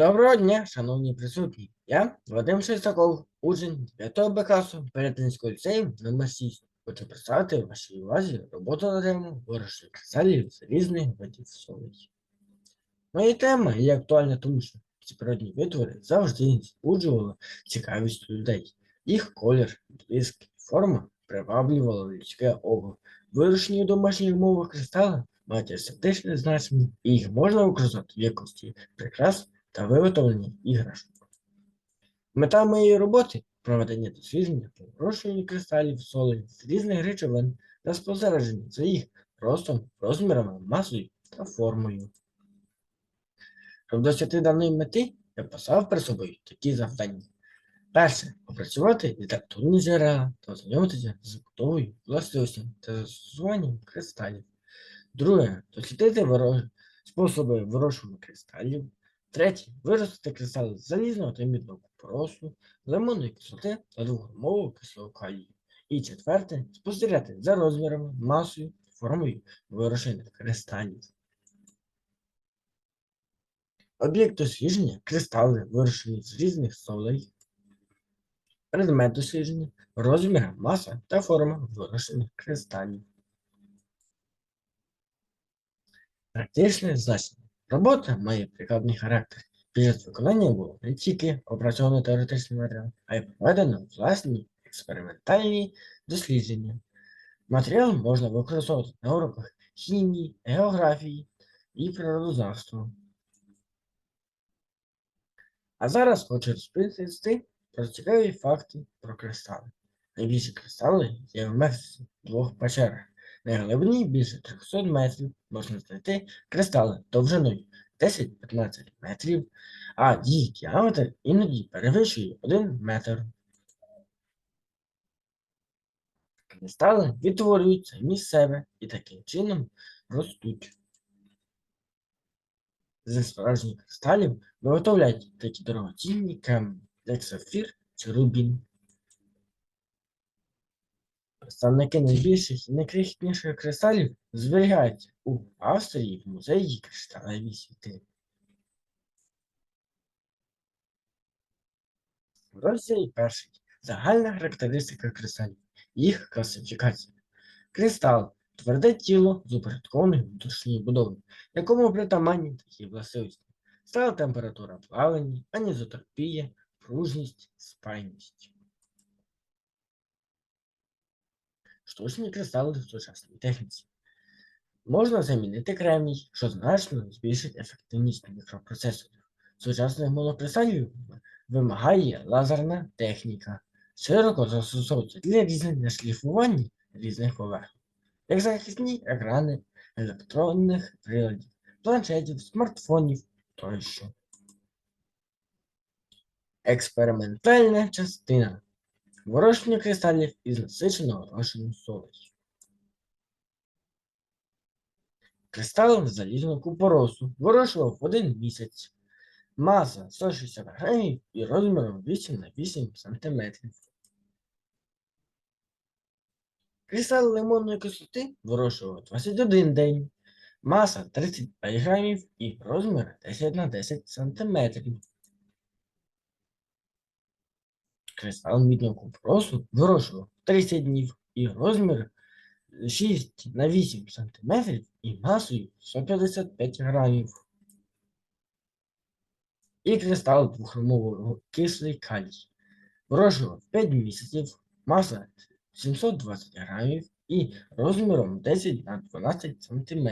Доброго дня, шановні присутні. Я Вадим Шестаков, учень 9 Б класу Перетинського ліцею номер 6. Хочу представити вашій увазі роботу на тему вирощення кристалів з різних видів солей. Моя тема є актуальна, тому що ці природні витвори завжди збуджували цікавість людей. Їх колір, блиск і форма приваблювали людське око. Вирощені у домашніх умовах кристали мають естетичне значення, і їх можна використати в якості прикрас та виготовлення іграшок. Мета моєї роботи проведення дослідження по вирощуванню кристалів солей з різних речовин та спостереження за їх ростом, розмірами, масою та формою. Щоб досягти даної мети, я поставив перед собою такі завдання. Перше опрацювати літературні джерела та ознайомитися з побудовою, властивостями та застосуванням кристалів. Друге дослідити виро- способи вирощування кристалів. Третє виростити кристали залізного та мідного купоросу, лимонної кислоти та двогормового кислого калію. І четверте спостерігати за розмірами, масою, формою вирощених кристалів. Об'єкт дослідження кристали, вирощені з різних солей. Предмет дослідження, розмір, маса та форма вирощених кристалів. Практичне значення. Робота має прикладний характер. Під виконання було не тільки опрацьовано теоретичний матеріал, а й проведено власні експериментальні дослідження. Матеріал можна використовувати на уроках хімії, географії і природознавства. А зараз хочу розповісти про цікаві факти про кристали. Найбільші кристали є в Мексиці двох печерах. На глибині більше 300 метрів можна знайти кристали довжиною 10-15 метрів, а їх діаметр іноді перевищує 1 метр. Кристали відтворюють самі себе і таким чином ростуть. Зі справжніх кристалів виготовляють такі дорогоцінні камені, як сафір чи рубін. Представники найбільших і найкрихітніших кристалів зберігаються у Австрії в музеї кришталеві світи. Розділ перший. Загальна характеристика кристалів. Їх класифікація. Кристал тверде тіло з упорядкованою внутрішньою будовою, якому притаманні такі властивості. Стала температура плавання, анізотропія, пружність, спайність. Штучні кристали в сучасній техніці. Можна замінити кремній, що значно збільшить ефективність мікропроцесорів. Сучасних монокристалів вимагає лазерна техніка, широко застосовується для різних шліфування різних поверхень, як захисні екрани електронних приладів, планшетів, смартфонів тощо. Експериментальна частина Вирощення кристалів із насиченого розчину солей. Кристал залізного купоросу вирощував в один місяць. Маса 160 грамів і розміром 8 на 8 см. Кристал лимонної кислоти вирощував 21 день. Маса 35 грамів і розмір 10 на 10 см. Кристал мідного купоросу вирощував 30 днів і розмір 6 на 8 см і масою 155 грамів. І кристал двохромового кислий калій. Вирощував 5 місяців, маса 720 грамів і розміром 10 на 12 см.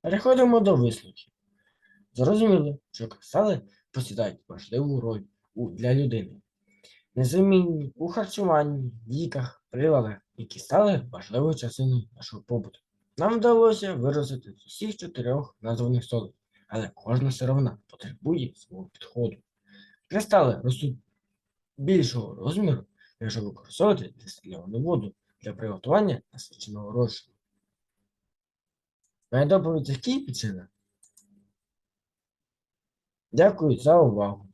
Переходимо до висновків. Зрозуміло, що кристали посідають важливу роль для людини. Незамінні у харчуванні, ліках, приладах, які стали важливою частиною нашого побуту. Нам вдалося виростити з усіх чотирьох названих солей, але кожна сировина потребує свого підходу. Кристали ростуть більшого розміру, якщо використовувати дистильовану воду для приготування насиченого розчину. Моя доповідь закінчена. Дякую за увагу.